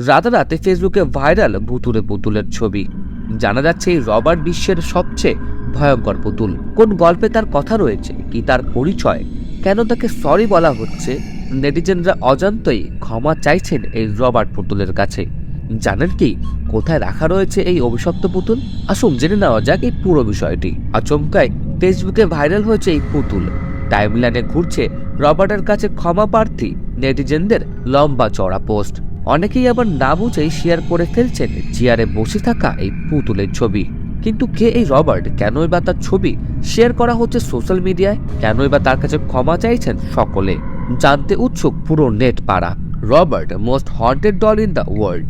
রাতারাতি ফেসবুকে ভাইরাল ভুতুরে পুতুলের ছবি। জানা যাচ্ছে এই রবার্ট বিশ্বের সবচেয়ে ভয়ঙ্কর পুতুল। কোন গল্পে তার কথা রয়েছে, কি তার পরিচয়, কেন তাকে সরি বলা হচ্ছে, নেটিজেনরা অজান্তই ক্ষমা চাইছেন এই রবার্ট পুতুলের কাছে। জানেন কি, কোথায় রাখা রয়েছে এই অভিশপ্ত পুতুল? আসুন জেনে নেওয়া যাক এই পুরো বিষয়টি। আচমকায় ফেসবুকে ভাইরাল হয়েছে এই পুতুল। টাইমলাইনে ঘুরছে রবার্টের কাছে ক্ষমা প্রার্থী নেটিজেনদের লম্বা চড়া পোস্ট। অনেকেই আবার না বুঝেই শেয়ার করে ফেলছেন চেয়ারে বসে থাকা এই পুতুলের ছবি। কিন্তু কে এই রবার্ট? কেনই বা তার ছবি শেয়ার করা হচ্ছে সোশ্যাল মিডিয়ায় কেনই বা তার কাছে ক্ষমা চাইছেন সকলে? জানতে উৎসুক পুরো নেট পাড়া। Robert most haunted doll in the world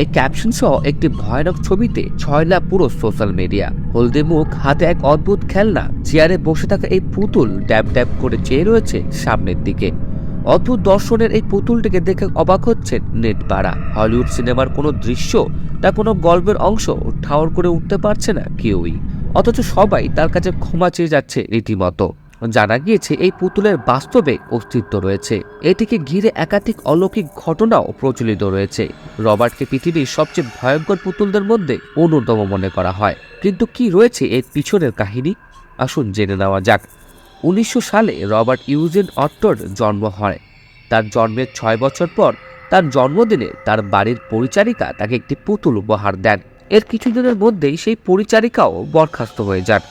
এই ক্যাপশন সহ একটি ভয়ানক ছবিতে ছয়লা পুরো সোশ্যাল মিডিয়া হলদে মুখ, হাতে এক অদ্ভুত খেলনা। চেয়ারে বসে থাকা এই পুতুল ড্যাব ড্যাব করে চেয়ে রয়েছে সামনের দিকে। অদ্ভুত দর্শনের এই পুতুলটিকে দেখে অবাক হচ্ছেন নেট পাড়া হলিউড সিনেমার কোনো দৃশ্য তা কোনো গল্পের অংশ ঠাওর করে উঠতে পারছে না কেউই। অথচ সবাই তার কাছে ক্ষমা চেয়ে যাচ্ছে রীতিমতো। জানা গিয়েছে, এই পুতুলের বাস্তবে অস্তিত্ব রয়েছে। এটিকে ঘিরে একাধিক অলৌকিক ঘটনাও প্রচলিত রয়েছে। রবার্টকে পৃথিবীর সবচেয়ে ভয়ঙ্কর পুতুলদের মধ্যে অন্যতম মনে করা হয়। কিন্তু কি রয়েছে এর পিছনের কাহিনী? আসুন জেনে নেওয়া যাক। উনিশশো সালে রবার্ট ইউজেন অট্টর জন্ম হয়। তার জন্মের ছয় বছর পর তার জন্মদিনে তার বাড়ির পরিচারিকা তাকে একটি পুতুল উপহার দেন। এর কিছুদিনের মধ্যেই সেই পরিচারিকাও বরখাস্ত হয়ে যান।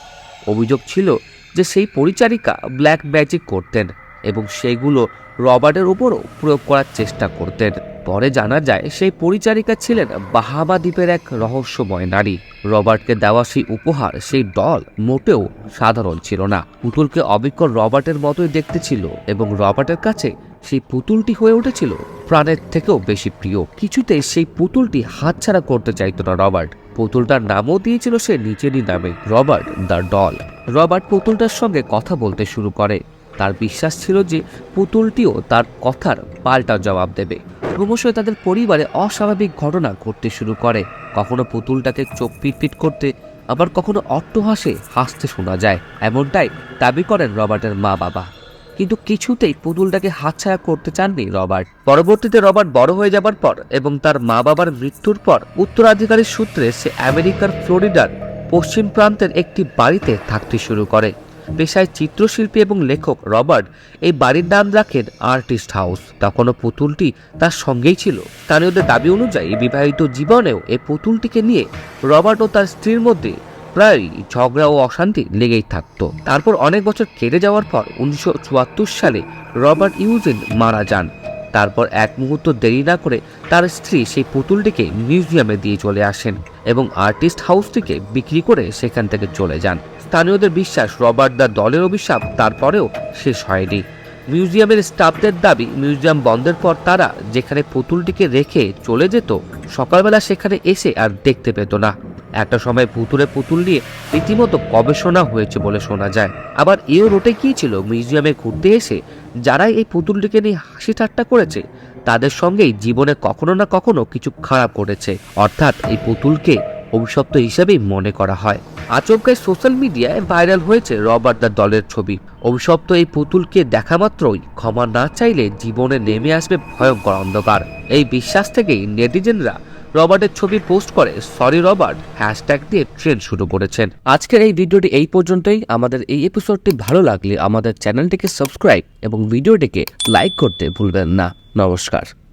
অভিযোগ ছিল যে সেই পরিচারিকা ব্ল্যাক ম্যাজিক করতেন এবং সেগুলো রবার্টের উপরও প্রয়োগ করার চেষ্টা করতেন। পরে জানা যায়, সেই পরিচারিকা ছিলেন বাহামা দ্বীপের এক রহস্যময় নারী। রবার্টকে দেওয়া সেই উপহার, সেই ডল মোটেও সাধারণ ছিল না। পুতুলকে অবিকল রবার্টের মতোই দেখতে ছিল এবং রবার্টের কাছে সেই পুতুলটি হয়ে উঠেছিল প্রাণের থেকেও বেশি প্রিয়। কিছুতে সেই পুতুলটি হাতছাড়া করতে চাইতো না রবার্ট। পুতুলটার নামও দিয়েছিল সে নিজেরই নামে, রবার্ট দ্য ডল। রবার্ট পুতুলটার সঙ্গে কথা বলতে শুরু করে। তার বিশ্বাস ছিল যে পুতুলটিও তার কথার পাল্টা জবাব দেবে। ক্রমশই তাদের পরিবারে অস্বাভাবিক ঘটনা ঘটতে শুরু করে। কখনো পুতুলটাকে চোখ পিটপিট করতে, আবার কখনো অট্টহাসে হাসতে শোনা যায়। এমনটাই দাবি করেন রবার্টের মা বাবা কিন্তু কিছুতেই পুতুলটাকে হাতছাড়া করতে চাননি রবার্ট। পরবর্তীতে রবার্ট বড় হয়ে যাবার পর এবং তার মা বাবার মৃত্যুর পর উত্তরাধিকারীর সূত্রে সে আমেরিকার ফ্লোরিডার পশ্চিম প্রান্তের একটি বাড়িতে থাকতে শুরু করে। পেশায় চিত্রশিল্পী এবং লেখক রবার্ট, এই বাড়ির নাম রাখেন আর্টিস্ট হাউস। তখনও পুতুলটি তার সঙ্গেই ছিল। স্থানীয়দের দাবি অনুযায়ী বিবাহিত জীবনেও এই পুতুলটিকে নিয়ে রবার্ট ও তার স্ত্রীর মধ্যে প্রায় ঝগড়া ও অশান্তি লেগেই থাকতো। তারপর অনেক বছর কেটে যাওয়ার পর উনিশশো চুয়াত্তর সালে রবার্ট ইউজিন মারা যান। তারপর এক মুহূর্ত দেরি না করে তার স্ত্রী সেই পুতুলটিকে মিউজিয়ামে দিয়ে চলে আসেন এবং আর্টিস্ট হাউসটিকে বিক্রি করে সেখান থেকে চলে যান। স্থানীয়দের বিশ্বাস রবার্ট দা দলের অভিশাপ, তারপরেও শেষ হয়নি। মিউজিয়ামের স্টাফদের দাবি, মিউজিয়াম বন্ধের পর তারা যেখানে পুতুলটিকে রেখে চলে যেত, সকালবেলা সেখানে এসে আর দেখতে পেত না। একটা সময় পুতুলে পুতুল নিয়ে রীতিমতো গবেষণা হয়েছে বলে শোনা যায়। আবার এও রোটে গিয়েছিল মিউজিয়ামে ঘুরতে এসে যারাই এই পুতুলটিকে নিয়ে হাসি ঠাট্টা করেছে, তাদের সঙ্গেই জীবনে কখনো না কখনো কিছু খারাপ করেছে অর্থাৎ এই পুতুলকে অভিশপ্ত হিসেবেই মনে করা হয়। আচমকায় সোশ্যাল মিডিয়ায় ভাইরাল হয়েছে রবার্ট দ্য দলের ছবি। অভিশপ্ত এই পুতুলকে দেখা মাত্রই ক্ষমা না চাইলে জীবনে নেমে আসবে ভয়ঙ্কর অন্ধকার। এই বিশ্বাস থেকেই নেটিজেনরা রবার্টের ছবি পোস্ট করে, সরি রবার্ট হ্যাশট্যাগ দিয়ে ট্রেন্ড শুরু করেছেন। আজকের এই ভিডিওটি এই পর্যন্তই। আমাদের এই এপিসোডটি ভালো লাগলে আমাদের চ্যানেলটিকে সাবস্ক্রাইব এবং ভিডিওটিকে লাইক করতে ভুলবেন না। নমস্কার।